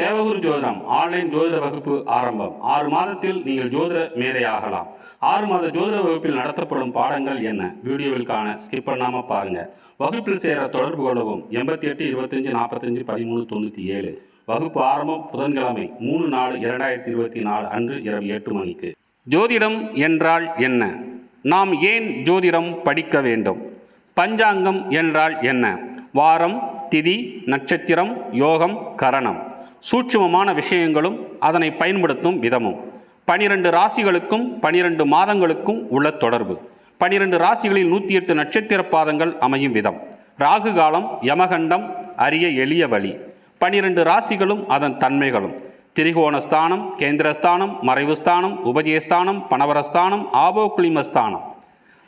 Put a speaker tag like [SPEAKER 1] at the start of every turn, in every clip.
[SPEAKER 1] தேவகுரு ஜோதிடம் ஆன்லைன் ஜோதிட வகுப்பு ஆரம்பம். ஆறு மாதத்தில் நீங்கள் ஜோதிட மேதையாகலாம். ஆறு மாத ஜோதிட வகுப்பில் நடத்தப்படும் பாடங்கள் என்ன? வீடியோவில் காண ஸ்கிப் பண்ணாமல் பாருங்கள் வகுப்பில் சேர தொடர்பு கொள்ளவும். எண்பத்தி எட்டு இருபத்தஞ்சு நாற்பத்தஞ்சு பதிமூணு தொண்ணூற்றி ஏழு வகுப்பு ஆரம்பம் புதன்கிழமை மூணு நாலு இரண்டாயிரத்தி இருபத்தி நாலு அன்று இரவு எட்டு மணிக்கு. ஜோதிடம் என்றால் என்ன? நாம் ஏன் ஜோதிடம் படிக்க வேண்டும்? பஞ்சாங்கம் என்றால் என்ன? வாரம் திதி நட்சத்திரம் யோகம் கரணம். சூட்சுமமான விஷயங்களும் அதனை பயன்படுத்தும் விதமும். பனிரெண்டு ராசிகளுக்கும் பனிரெண்டு மாதங்களுக்கும் உள்ள தொடர்பு. பனிரெண்டு ராசிகளில் நூற்றி எட்டு நட்சத்திர பாதங்கள் அமையும் விதம். ராகு காலம் யமகண்டம் அரிய எளிய வழி. பனிரெண்டு ராசிகளும் அதன் தன்மைகளும். திரிகோணஸ்தானம் கேந்திரஸ்தானம் மறைவுஸ்தானம் உபஜயஸ்தானம் பணவரஸ்தானம் ஆபோக்ளிமஸ்தானம்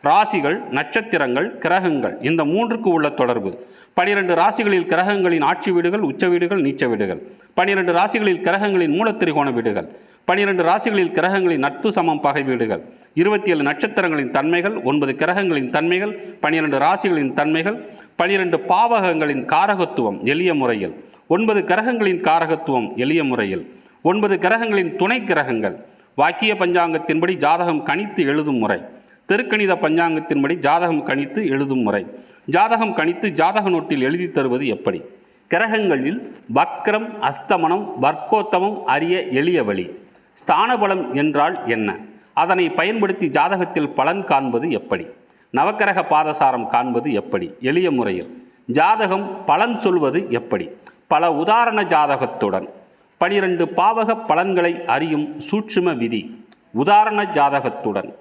[SPEAKER 1] ராசிகள் நட்சத்திரங்கள் கிரகங்கள் இந்த மூன்றுக்கு உள்ள தொடர்பு. பனிரெண்டு ராசிகளில் கிரகங்களின் ஆட்சி வீடுகள் உச்ச வீடுகள் நீச்ச வீடுகள். பனிரெண்டு ராசிகளில் கிரகங்களின் மூலத்திரிகோண வீடுகள். பனிரெண்டு ராசிகளில் கிரகங்களின் நட்பு சமம் பகை வீடுகள். இருபத்தி ஏழு நட்சத்திரங்களின் தன்மைகள் ஒன்பது கிரகங்களின் தன்மைகள் பனிரெண்டு ராசிகளின் தன்மைகள் பனிரெண்டு பாவகங்களின் காரகத்துவம் எளிய முறையில். ஒன்பது கிரகங்களின் காரகத்துவம் எளிய முறையில். ஒன்பது கிரகங்களின் துணை கிரகங்கள். வாக்கிய பஞ்சாங்கத்தின்படி ஜாதகம் கணித்து எழுதும் முறை. திருக்கணித பஞ்சாங்கத்தின்படி ஜாதகம் கணித்து எழுதும் முறை. ஜாதகம் கணித்து ஜாதக நோட்டில் எழுதி தருவது எப்படி? கிரகங்களில் வக்ரம் அஸ்தமனம் வர்க்கோத்தமம் அறிய எளிய வழி. ஸ்தானபலம் என்றால் என்ன? அதனை பயன்படுத்தி ஜாதகத்தில் பலன் காண்பது எப்படி? நவக்கிரக பாதசாரம் காண்பது எப்படி? எளிய முறையில். ஜாதகம் பலன் சொல்வது எப்படி? பல உதாரண ஜாதகத்துடன். பனிரெண்டு பாவக பலன்களை அறியும் சூட்சும விதி. உதாரண ஜாதகத்துடன்.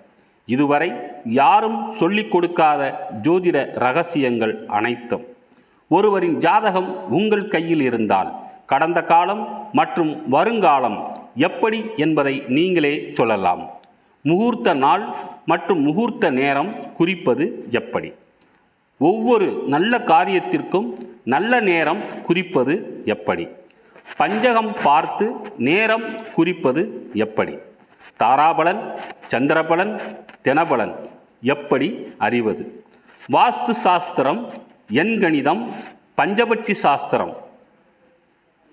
[SPEAKER 1] இதுவரை யாரும் சொல்லிக் கொடுக்காத ஜோதிட ரகசியங்கள் அனைத்தும். ஒருவரின் ஜாதகம் உங்கள் கையில் இருந்தால் கடந்த காலம் மற்றும் வருங்காலம் எப்படி என்பதை நீங்களே சொல்லலாம். முகூர்த்த நாள் மற்றும் முகூர்த்த நேரம் குறிப்பது எப்படி? ஒவ்வொரு நல்ல காரியத்திற்கும் நல்ல நேரம் குறிப்பது எப்படி? பஞ்சகம் பார்த்து நேரம் குறிப்பது எப்படி? தாராபலன் சந்திரபலன் தினபலன் எப்படி அறிவது? வாஸ்து சாஸ்திரம் எண்கணிதம் பஞ்சபட்சி சாஸ்திரம்.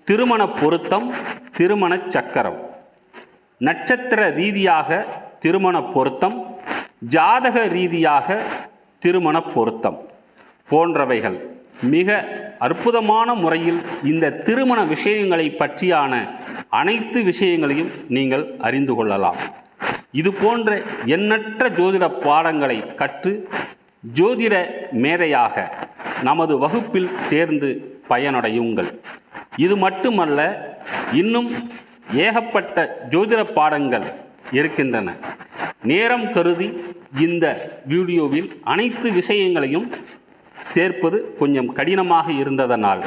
[SPEAKER 1] திருமண பொருத்தம் திருமண சக்கரம். நட்சத்திர ரீதியாக திருமண பொருத்தம் ஜாதக ரீதியாக திருமண பொருத்தம் போன்றவைகள். மிக அற்புதமான முறையில் இந்த திருமண விஷயங்களை பற்றியான அனைத்து விஷயங்களையும் நீங்கள் அறிந்து கொள்ளலாம். இது போன்ற எண்ணற்ற ஜோதிட பாடங்களை கற்று ஜோதிட மேதையாக நமது வகுப்பில் சேர்ந்து பயனடையுங்கள். இது மட்டுமல்ல இன்னும் ஏகப்பட்ட ஜோதிட பாடங்கள் இருக்கின்றன. நேரம் கருதி இந்த வீடியோவில் அனைத்து விஷயங்களையும் சேர்ப்பது கொஞ்சம் கடினமாக இருந்ததனால்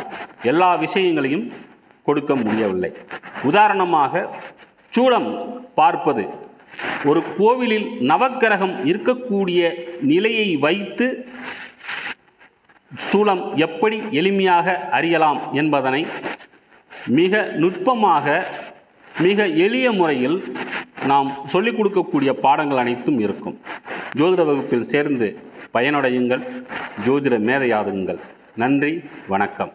[SPEAKER 1] எல்லா விஷயங்களையும் கொடுக்க முடியவில்லை. உதாரணமாக சூளம் பார்ப்பது ஒரு கோவிலில் நவக்கிரகம் இருக்கக்கூடிய நிலையை வைத்து சூளம் எப்படி எளிமையாக அறியலாம் என்பதனை மிக நுட்பமாக மிக எளிய முறையில் நாம் சொல்லிக் கொடுக்கக்கூடிய பாடங்கள் அனைத்தும் இருக்கும். ஜோதிட வகுப்பில் சேர்ந்து பயனடையுங்கள். ஜோதிட மேதையாதுங்கள் நன்றி. வணக்கம்.